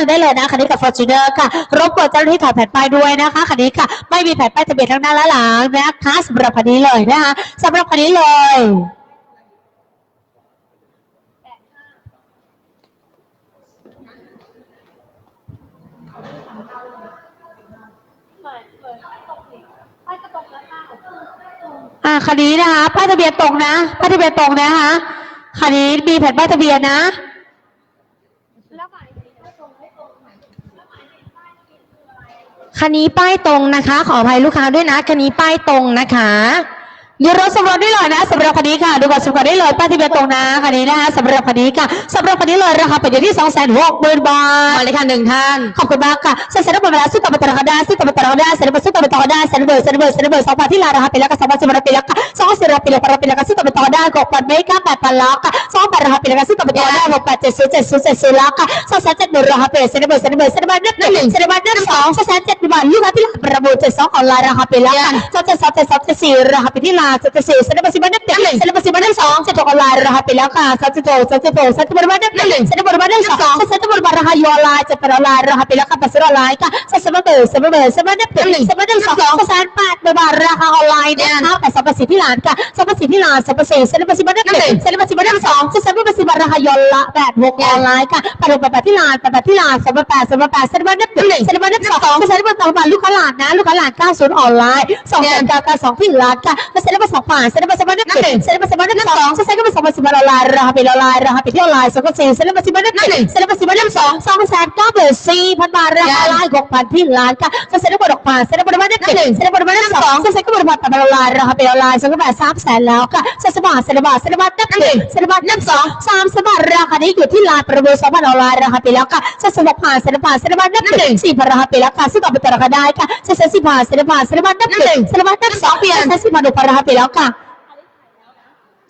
นึ่งได้เลยนะคันนี้กับ Fortuner ค่ะ รบกวนเจ้าหน้าที่ถอดแผ่นป้ายด้วยนะคะคันนี้ค่ะ ไม่มีแผ่นป้ายทะเบียนทั้งหน้าและหลังนะคะสำหรับคันนี้เลยนะคะสำหรับคันนี้เลยอ่าคันนี้นะคะป้ายทะเบียนตรงนะป้ายทะเบียนตรงนะคะคันนี้มีแผ่นป้ายทะเบียนนะ คันนี้ป้ายตรงนะคะ ขออภัยลูกค้าด้วยนะ คันนี้ป้ายตรงนะคะ ยวรถสำรองได้เลยนะสำหรับคันนี้ค่ะ ดูก่อนสำรองได้เลยป้ายทะเบียนตรงนะคันนี้นะคะสำหรับคันนี้ค่ะสำหรับคันนี้เลยราคาเป็นอยู่ที่สองแสนหกหมื่นบาทมาเลยค่ะหนึ่งท่านขอบคุณมากค่ะเซ็นเซ็นต์หมดเวลาซื้อต่อไปต่อได้ซื้อต่อไปต่อได้เซ็นต์ซื้อต่อไปต่อได้เซ็นต์เบอร์เซ็นต์เบอร์เซ็นต์เบอร์สองพันที่ลาราคาเป็นแล้วก็สองพันสิบราเป็นแล้วก็สองสิบราเป็นแล้วราเป็นแล้วก็ซื้อต่อไปต่อได้หกพันเมกะแปดพันล้านค่ะสองพันราคาเป็นแล้วก็ซื้อต่อไปต่อได้หกแปดเจ็ดศูนย์เจ็ดศูนย์เจ็ดศูนย์ล้านค่ะสองแสนเจ็ดหมื่นราคาเป็นเซ็นต์เบอร์เซ็นต์เบอร์เซ็นต์เบอร์นับหนึ่งเซ็นต์เบอร์นับสองสองแสนเจ็ดหมื่นบาทลูกค้าที่ลาประมูลเจ็ดสองออนไลน์ราคาเป็นแล้วค่ะเจ็ดเจ็ดสองเจ็ดสองเจ็ดสี่ราคาเป็นที่ลาสัตสี่สัจปสิบัติหนึ่งสัจประสิบัติสองสัจกลายรหัสไปแล้วค่ะสัจโตสัจโตสัจบริบาลหนึ่งสัตบริบาลสองสัตบริบาลรหัสยอลายจะเป็นอลายรหัสไปแล้วค่ะปัสสาวะลายค่ะสัตสมบูรณ์สมบูรณ์มบูรณ์หนึ่งมบูรณ์สองสัจแปดบริรหัสออนไลน์นะคะแต่สัจะสิทธิลานค่ะสัตประสิทธิหลานสัจประสิทธิสัตประสิบัติหนสัตประสิบัติสองสัจประสิบัติรหัสยอลาะแปดวกออนไลน์ค่ะปฏิบัติที่หลานปฏิบัติที่หลานสัจแปดสัจแปดสัจบัติหนึ่งสัจบัติสองสัจบัติต่อมาลูกค้าหลานนะลูกคาหลานเก้าศูนย์ออนไลน์สองแสนเก้าเก้าสองพี่หลานค่ะแล้วสัจ2004 1,017 1,012 1,011 rapid ละลายราคาปิดที่ออนไลน์สองพันสี่เซนต์มาสิบนั่นหนึ่งเซนต์มาสิบนั่นสองสองแสนเก็าหมื่นสี่พันบาทราคาไลน์หกพันพี่ล้านค่ะเซนต์บดหกพันเซนต์บดมานั่นหนึ่งเซนต์บดมานั่นสองเซนก็บดมาแปดพันลลายรหัสปิละลายสองพันแปดสามแสนแล้วค่ะเซนต์บาทเซนต์บาทเซนต์บาทนั่นหนึ่งเซนต์บาทนั่นสองสามเซนต์บาทราคานี้อยู่ที่ล้านประมูสองพันละายราคาปิแล้วค่ะเซนต์หกพันเซนต์บาทเซนต์บาทนั่หนึ่งสี่พันราคาปิดแล้วค่ะซึ่งเอาไปต่อราคาได้ค่ะเซนต์สี่พันเซนต์บาเซนต์บาทนั่นหนึ่เซนต์บาทนั่สองเปลี่นเซนสี่พันหกพันราคาปแล้วค่ะ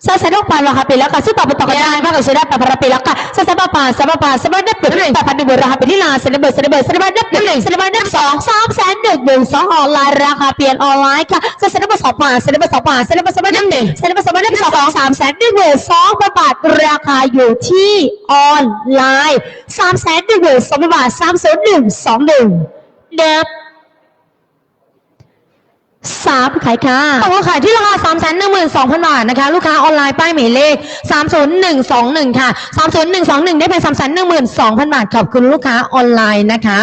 ซาซาดอกปานราคาไปแล้วค่ะซึ่งต่อไปต่อกันได้มากกว่าซื้อได้แปดพันราคาไปแล้วค่ะซาซาบาปานซาบาปานซาบานับหนึ่งแปดพันหนึ่งหมื่นราคาไปที่ลานเซนเบอร์เซนเบอร์เซนเบอร์นับหนึ่งเซนเบอร์นับสองสามแสนหนึ่งหนึ่งสองออนไลน์ราคาเปลี่ยนออนไลน์ค่ะซาซาบาสองปานเซนเบอร์สองปานเซนเบอร์เซนเบอร์นับหนึ่งเซนเบอร์เซนเบอร์นับสองสามแสนหนึ่งหมื่นสองพันบาทราคาอยู่ที่ออนไลน์สามแสนหนึ่งหมื่นสองพันบาทสามศูนย์หนึ่งสองหนึ่งเด็บ สามขายค่ะตกลงขายที่ราคา 3 1 2 0 0 0 บาทนะคะ ลูกค้าออนไลน์ป้ายหมายเลข 30121 ค่ะ 30121 ได้เป็น 3 1 2 0 0 0 บาท ขอบคุณลูกค้าออนไลน์นะคะ